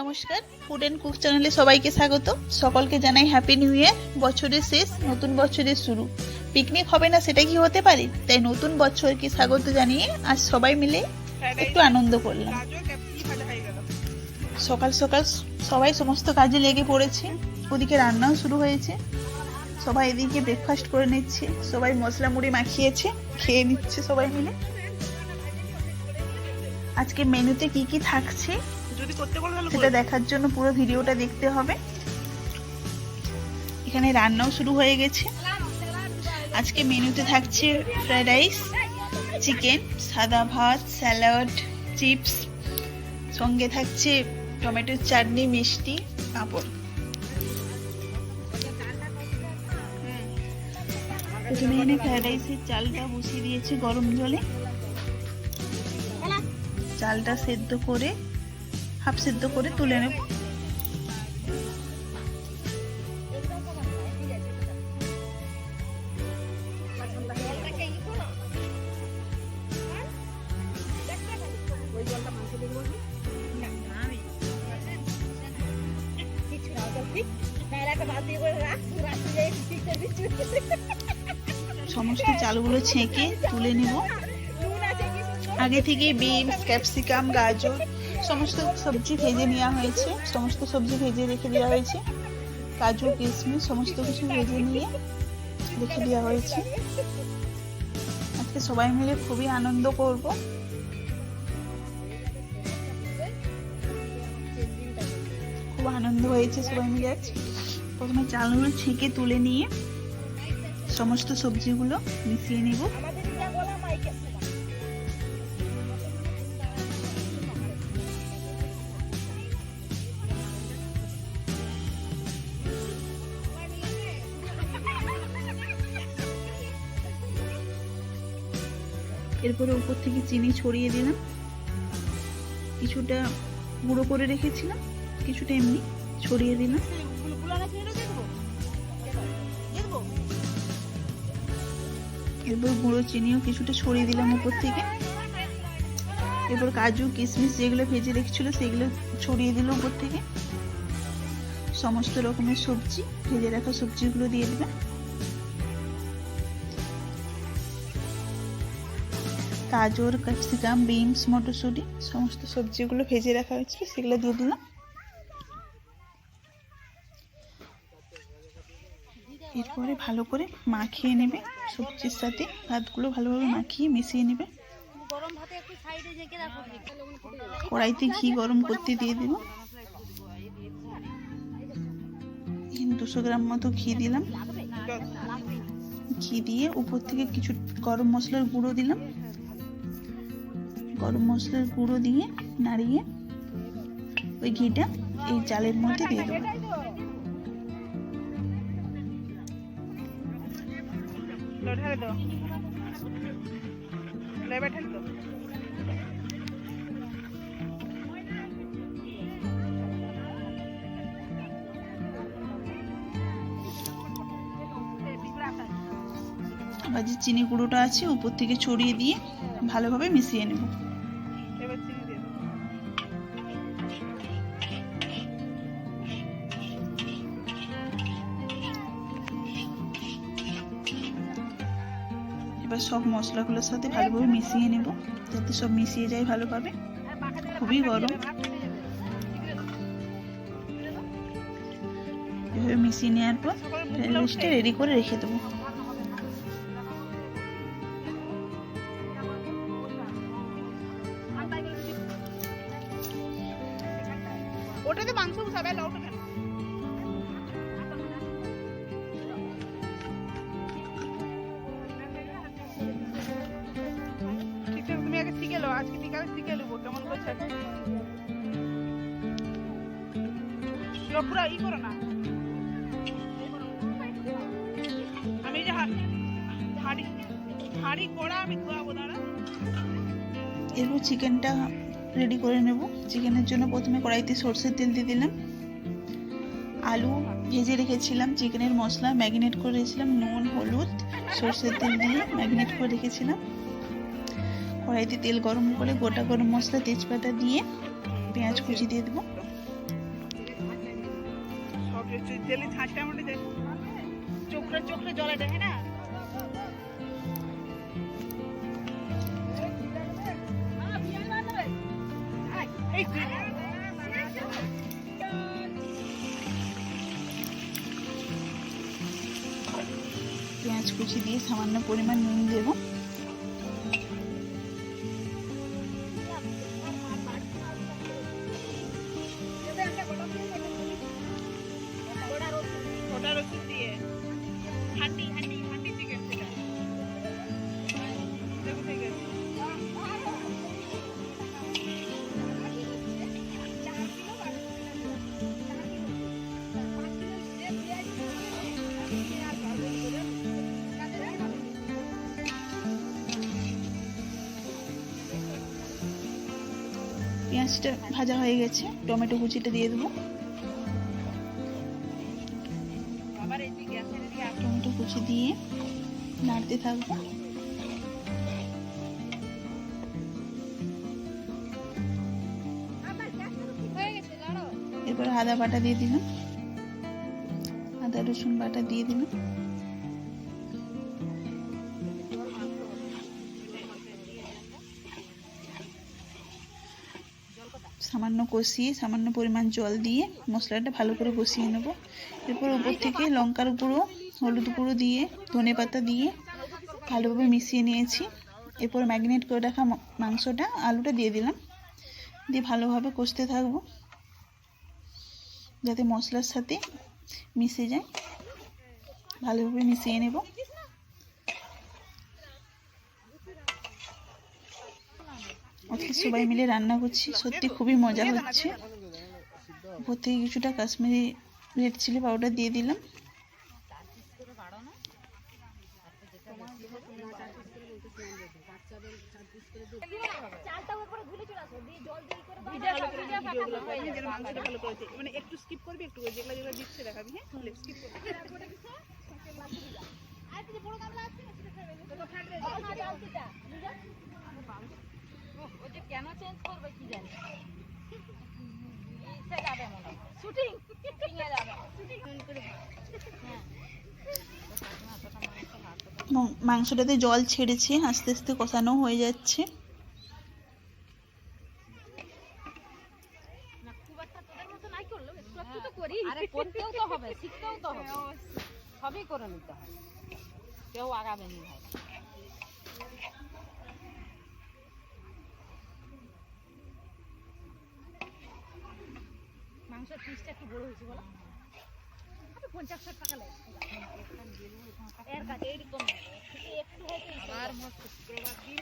নমস্কার food and cook চ্যানেলে সবাইকে স্বাগত। সকলকে জানাই হ্যাপি নিউ ইয়ার বছরের শেষ, নতুন বছরের শুরু। পিকনিক হবে না, সেটা কি হতে পারে? তাই নতুন বছরকে স্বাগত জানিয়ে আজ সবাই মিলে একটু আনন্দ করলাম। সকাল সকাল সবাই সমস্ত কাজে লেগে পড়েছে। ওদিকে রান্নাও শুরু হয়েছে। সবাই এদিকে ব্রেকফাস্ট করে নিচ্ছে। সবাই মশলা মুড়ি মাখিয়েছে। খেয়ে নিচ্ছে সবাই মিলে। আজকে মেনুতে কি কি থাকছে যদি করতে বলো তাহলে সেটা দেখার জন্য পুরো ভিডিওটা দেখতে হবে। এখানে রান্নাও শুরু হয়ে গেছে। আজকে মেনুতে থাকছে ফ্রাইড রাইস চিকেন সাদা ভাত স্যালাড চিপস সঙ্গে থাকছে টমেটোর চাটনি মিষ্টি পাঁপড়। প্রথমে এখানে ফ্রাইড রাইসের চালটা বসিয়ে দিয়েছে গরম জলে। চালটা সেদ্ধ করে হাফ সেদ্ধ করে তুলে নেব। সমস্ত চালগুলো ছেঁকে তুলে নেব। আগে থেকে বিনস, ক্যাপসিকাম, গাজর, সমস্ত সবজি ভেজে নেওয়া হয়েছে। সমস্ত সবজি ভেজে রেখে দেওয়া হয়েছে। কাজু কিশমিশ, সমস্ত কিছু ভেজে নিয়ে রেখে দেওয়া হয়েছে। আজকে সবাই মিলে খুবই আনন্দ করব। খুব আনন্দ হয়েছে সবাই মিলে আজ। প্রথমে চালগুলো ছেঁকে তুলে নিয়ে সমস্ত সবজিগুলো মিশিয়ে নেব। এরপরে উপর থেকে চিনি ছড়িয়ে দিলাম। কিছুটা গুঁড়ো করে রেখেছিলাম, কিছুটা এমনি ছড়িয়ে দিলাম। এরপর গুঁড়ো চিনিও কিছুটা ছড়িয়ে দিলাম উপর থেকে। এরপর কাজু কিশমিশ যেগুলো ভেজে রেখেছিল সেগুলো ছড়িয়ে দিল উপর থেকে। সমস্ত রকমের সবজি, ভেজে রাখা সবজিগুলো দিয়ে দেবে গাজর, ক্যাপসিকাম, বিনস, মটরশুঁটি, সমস্ত সবজিগুলো ভেজে রাখা হয়েছিল, সেগুলো দিয়ে দিলাম। এরপরে ভালো করে মাখিয়ে নেবে সবজির সাথে, ভাতগুলো ভালোভাবে মাখিয়ে মিশিয়ে নেবে। কড়াইতে ঘি গরম করতে দিয়ে দেবো। দুশো গ্রাম মতো ঘি দিলাম। ঘি দিয়ে উপর থেকে কিছু গরম মশলার গুঁড়ো দিলাম। গরম মশলার গুঁড়ো দিয়ে নাড়িয়ে ওই ঘিটা এই চালের মধ্যে দিয়ে দেবো। আবার যে চিনি গুঁড়োটা আছে, উপর থেকে ছড়িয়ে দিয়ে ভালোভাবে মিশিয়ে নেব। সব মশলাগুলোর সাথে ভালোভাবে মিশিয়ে নেব, যাতে সব মিশিয়ে যায় ভালোভাবে। খুবই গরম। এভাবে মিশিয়ে নেওয়ার পর রেডি করে রেখে দেবো। আজকে নেব, কেমন করছে? ই করো না। আমি যে হাঁড়ি হাঁড়ি কড়া আমি ধোয়াবো, দাঁড়া। এরপর চিকেনটা রেডি করে নেব। চিকেনের জন্য প্রথমে কড়াইতে সর্ষের তেল দিয়ে দিলাম। আলু ভেজে রেখেছিলাম, চিকেনের মশলা ম্যাগিনেট করে রেখেছিলাম নুন, হলুদ, সর্ষের তেল দিয়ে ম্যাগিনেট করে রেখেছিলাম। কড়াইতে তেল গরম করে গোটা গরম মশলা তেজপাতা দিয়ে পেঁয়াজ কুচি দিয়ে দেবো। পেঁয়াজ কুচি দিয়ে সামান্য পরিমাণ নুন দেব। পেঁয়াজটা ভাজা হয়ে গেছে, টমেটো কুচিটা দিয়ে দেবো। টমেটো কুচি দিয়ে নাড়তে থাকব। এরপর আদা বাটা দিয়ে দিলাম। আদা রসুন বাটা দিয়ে দিলাম। সামান্য কষিয়ে, সামান্য পরিমাণ জল দিয়ে মশলাটা ভালো করে কষিয়ে নেব। এরপর উপর থেকে লঙ্কার গুঁড়ো, হলুদ গুঁড়ো দিয়ে, ধনে পাতা দিয়ে ভালোভাবে মিশিয়ে নিয়েছি। এরপর ম্যাগনেট করে রাখা মাংসটা, আলুটা দিয়ে দিলাম। দিয়ে ভালোভাবে কষতে থাকব। যাতে মশলার সাথে মিশে যায়। ভালোভাবে মিশিয়ে নেব। আজকে সবাই মিলে রান্না করছি সত্যি খুবই মজা হচ্ছে। উপর থেকে কিছুটা কাশ্মীরি রেড চিলি পাউডার দিয়ে দিলাম। মানে একটু স্কিপ করবি একটু যেগুলো যেগুলো দিচ্ছে দেখাবি হ্যাঁ স্কিপ করবি কেন চেঞ্জ করবে কি জানি? ইসে যাবে মনে শুটিং শুটিং এ যাবে। মং- মাংসটাতে জল ছেড়েছে আস্তে আস্তে কষানো হয়ে যাচ্ছে। না খুব একটা তোদের মতো নাই করলেও একটু একটু তো করি। আরে করতেও তো হবে শিখতেও তো হবে। সবই করে নিতে হবে কেউ আগাবে নি ভাই। মাংসের পিসটা একটু বড় হয়েছে বলো। পঞ্চাশ টাকা লাগে এর কাছে এরকম একটু হয়তো আবার শুক্রবার দিন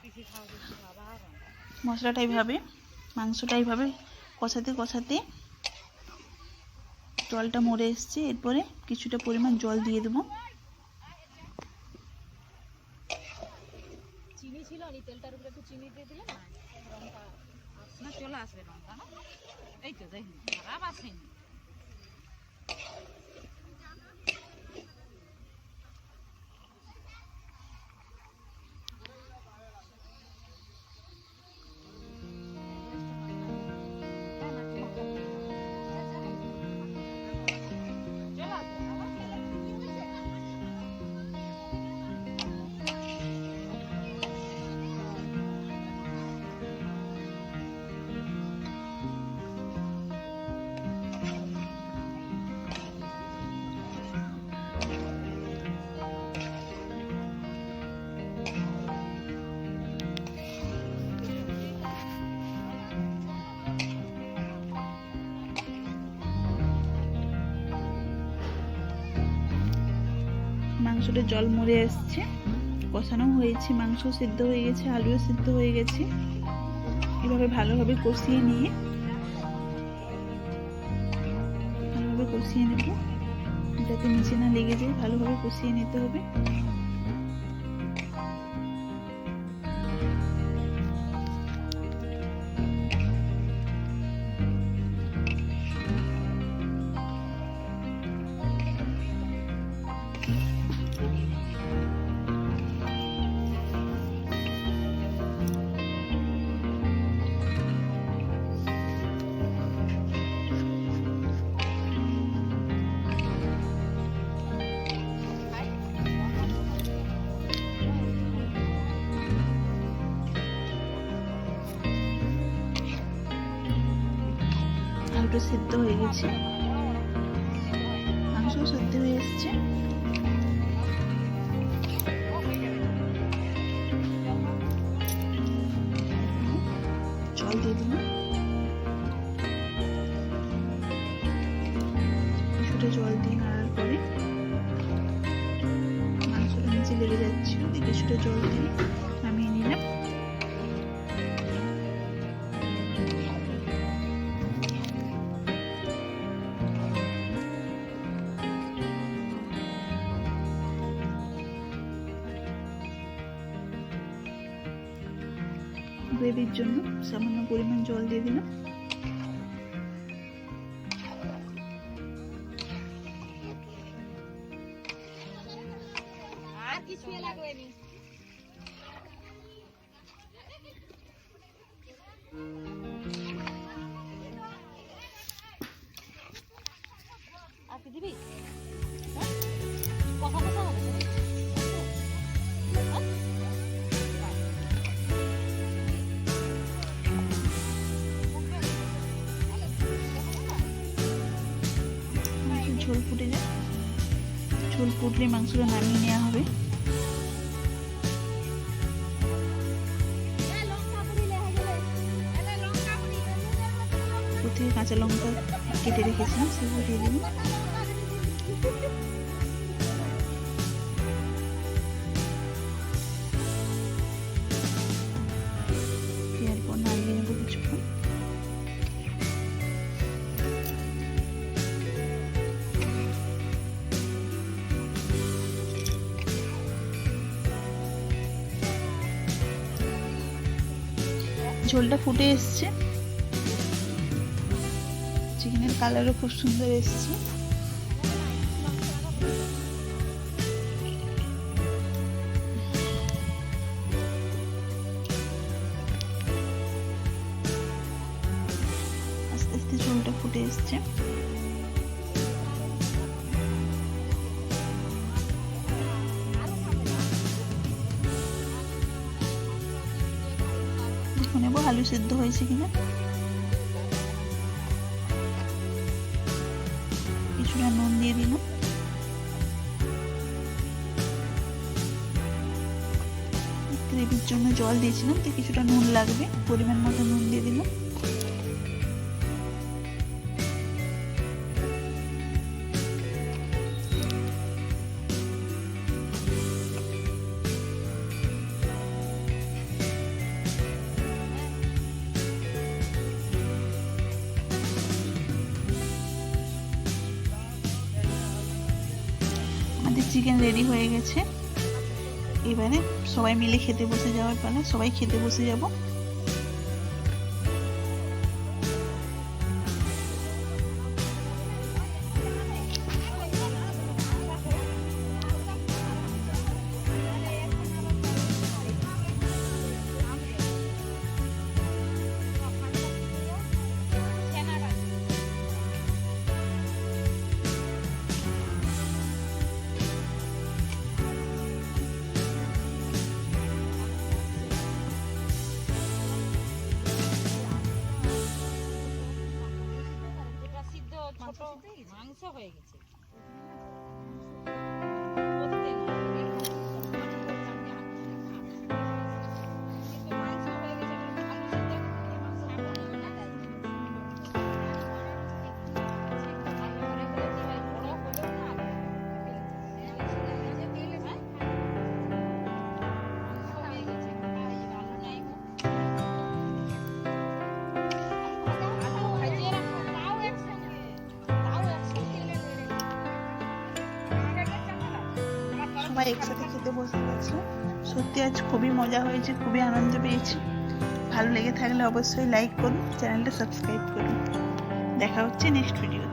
পিসি খাওয়া আবার মশলাটা এইভাবে মাংসটা এইভাবে কষাতে কষাতে জলটা মরে এসছে। এরপরে কিছুটা পরিমাণ জল দিয়ে দেবো। চিনি ছিল নি তেলটার উপরে একটু চিনি দিয়ে দিলে না রংটা না চলে আসবে রংটা না এই তো দেখুন খারাপ আসেনি মাংসটা জল মরে আসছে কষানো হয়েছে, মাংস সিদ্ধ হয়ে গেছে, আলুও সিদ্ধ হয়ে গেছে। এভাবে ভালোভাবে কষিয়ে নিয়ে, ভালোভাবে কষিয়ে নেব। যাতে নিচে না লেগে যায়, ভালোভাবে কষিয়ে নিতে হবে। দুটো সিদ্ধ হয়ে গেছে। মাংস সিদ্ধ হয়ে এসছে। গ্রেভির জন্য সামান্য পরিমাণ জল দিয়ে দিলাম। ফুটলে মাংসটা নামিয়ে নেওয়া হবে। কাঁচা লঙ্কা কেটে রেখেছিলাম সেগুলো দিয়ে দিলাম। ঝোলটা ফুটে এসছে। চিকেনের কালারও খুব সুন্দর এসছে। দেখে নেব আলু সেদ্ধ হয়েছে কিনা? কিছুটা নুন দিয়ে দিলাম। গ্রেভির জন্য জল দিয়েছিলাম, তো কিছুটা নুন লাগবে, পরিমাণ মতো নুন দিয়ে দিলাম। চিকেন রেডি হয়ে গেছে। এবারে সবাই মিলে খেতে বসে যাওয়ার পালা। সবাই খেতে বসে যাব। হয়ে গেছে। সবাই একসাথে খেতে বসে গেছে। সত্যি আজ খুবই মজা হয়েছে, খুবই আনন্দ পেয়েছি। ভালো লেগে থাকলে অবশ্যই লাইক করুন, চ্যানেলটা সাবস্ক্রাইব করুন। দেখা হচ্ছে নেক্সট ভিডিওতে